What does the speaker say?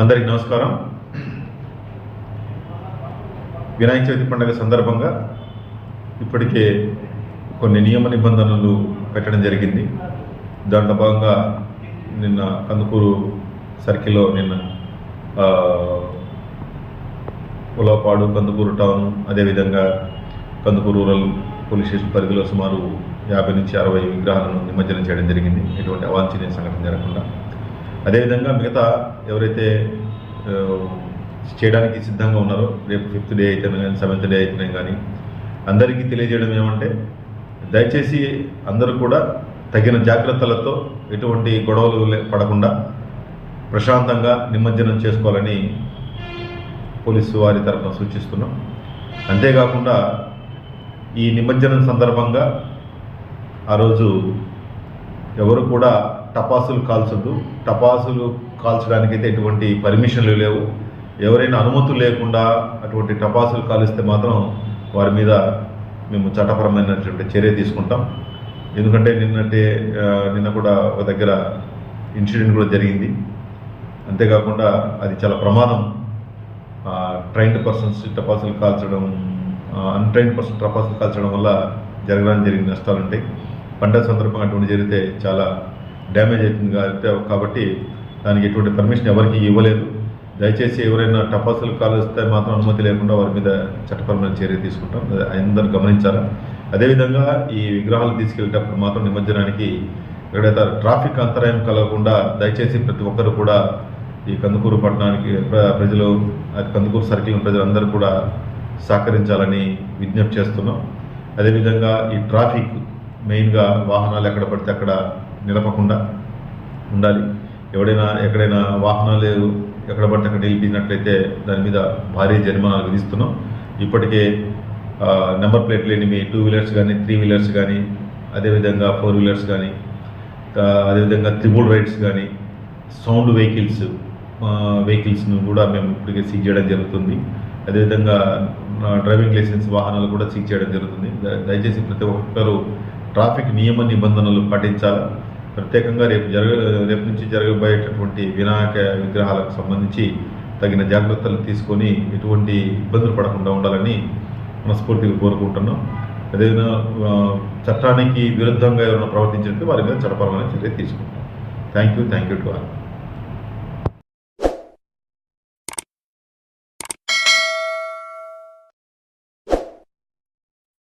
అందరికి నమస్కారం. వినాయక చవితి పండుగ సందర్భంగా ఇప్పటికే కొన్ని నియమ నిబంధనలు పెట్టడం జరిగింది. దాంట్లో భాగంగా నిన్న కందుకూరు సర్కిల్లో నిన్న ఆ, ఉలవపాడు కందుకూరు టౌన్ అదేవిధంగా కందుకూరు రూరల్ పోలీస్ స్టేషన్ పరిధిలో సుమారు యాభై నుంచి అరవై విగ్రహాలను నిమజ్జనం చేయడం జరిగింది. ఎటువంటి అవాంఛనీయ సంఘటన జరగకుండా అదేవిధంగా మిగతా ఎవరైతే చేయడానికి సిద్ధంగా ఉన్నారో రేపు ఫిఫ్త్ డే అయితేనే కానీ సెవెంత్ డే అయితేనే కానీ అందరికీ తెలియజేయడం ఏమంటే దయచేసి అందరూ కూడా తగిన జాగ్రత్తలతో ఎటువంటి గొడవలు లే- పడకుండా ప్రశాంతంగా నిమజ్జనం చేసుకోవాలని పోలీసు వారి తరఫున సూచిస్తున్నాం. అంతేకాకుండా ఈ నిమజ్జనం సందర్భంగా ఆ రోజు ఎవరు కూడా టపాసులు కాల్చొద్దు. టపాసులు కాల్చడానికైతే ఎటువంటి పర్మిషన్లు లేవు. ఎవరైనా అనుమతులు లేకుండా అటువంటి టపాసులు కాలిస్తే మాత్రం వారి మీద మేము చట్టపరమైనటువంటి చర్య తీసుకుంటాం. ఎందుకంటే నిన్నటి నిన్న కూడా ఒక దగ్గర ఇన్సిడెంట్ కూడా జరిగింది. అంతేకాకుండా అది చాలా ప్రమాదం. ట్రైన్డ్ పర్సన్స్ టపాసులు కాల్చడం అన్ట్రైన్డ్ పర్సన్ టపాసులు కాల్చడం వల్ల జరగడానికి జరిగిన నష్టాలు ఉంటాయి పండగ సందర్భంగా అటువంటి జరిగితే చాలా డ్యామేజ్ అవుతుంది కాబట్టి దానికి ఎటువంటి పర్మిషన్ ఎవరికి ఇవ్వలేదు. దయచేసి ఎవరైనా టపాసులు కాలుస్తే మాత్రం అనుమతి లేకుండా వారి మీద చట్టపరమైన చర్య తీసుకుంటాం. అందరూ గమనించాలా? అదేవిధంగా ఈ విగ్రహాలు తీసుకెళ్ళేటప్పుడు మాత్రం నిమజ్జనానికి ఎక్కడైతే ట్రాఫిక్ అంతరాయం కలగకుండా దయచేసి ప్రతి ఒక్కరు కూడా ఈ కందుకూరు పట్టణానికి ప్ర- ప్రజలు అది కందుకూరు సర్కిల్ ప్రజలందరూ కూడా సహకరించాలని విజ్ఞప్తి చేస్తున్నాం. అదేవిధంగా ఈ ట్రాఫిక్ మెయిన్గా వాహనాలు ఎక్కడ పడితే అక్కడ నిలపకుండా ఉండాలి. ఎవడైనా ఎక్కడైనా వాహనాలు ఎక్కడ పడితే అక్కడ నిలిపినట్లయితే దాని మీద భారీ జరిమానాలు విధిస్తున్నాం. ఇప్పటికే నెంబర్ ప్లేట్ లేనివి టూ వీలర్స్ కానీ త్రీ వీలర్స్ కానీ అదేవిధంగా ఫోర్ వీలర్స్ కానీ అదేవిధంగా త్రిబుల్ రైడ్స్ కానీ సౌండ్ వెహికల్స్ వెహికల్స్ను కూడా మేము ఇప్పటికే సీజ్ చేయడం జరుగుతుంది. అదేవిధంగా డ్రైవింగ్ లైసెన్స్ వాహనాలు కూడా సీజ్ చేయడం జరుగుతుంది. దయచేసి ప్రతి ఒక్కరు ట్రాఫిక్ నియమ నిబంధనలు పాటించాలి. ప్రత్యేకంగా రేపు జరగ రేపు నుంచి జరగబోయేటటువంటి వినాయక విగ్రహాలకు సంబంధించి తగిన జాగ్రత్తలు తీసుకొని ఎటువంటి ఇబ్బందులు పడకుండా ఉండాలని మనస్ఫూర్తిగా కోరుకుంటున్నాం. అదేవిధంగా చట్టానికి విరుద్ధంగా ఎవరైనా ప్రవర్తించినట్టు వారి మీద చట్టపరమైన చర్య తీసుకుంటాం. Thank you thank you to all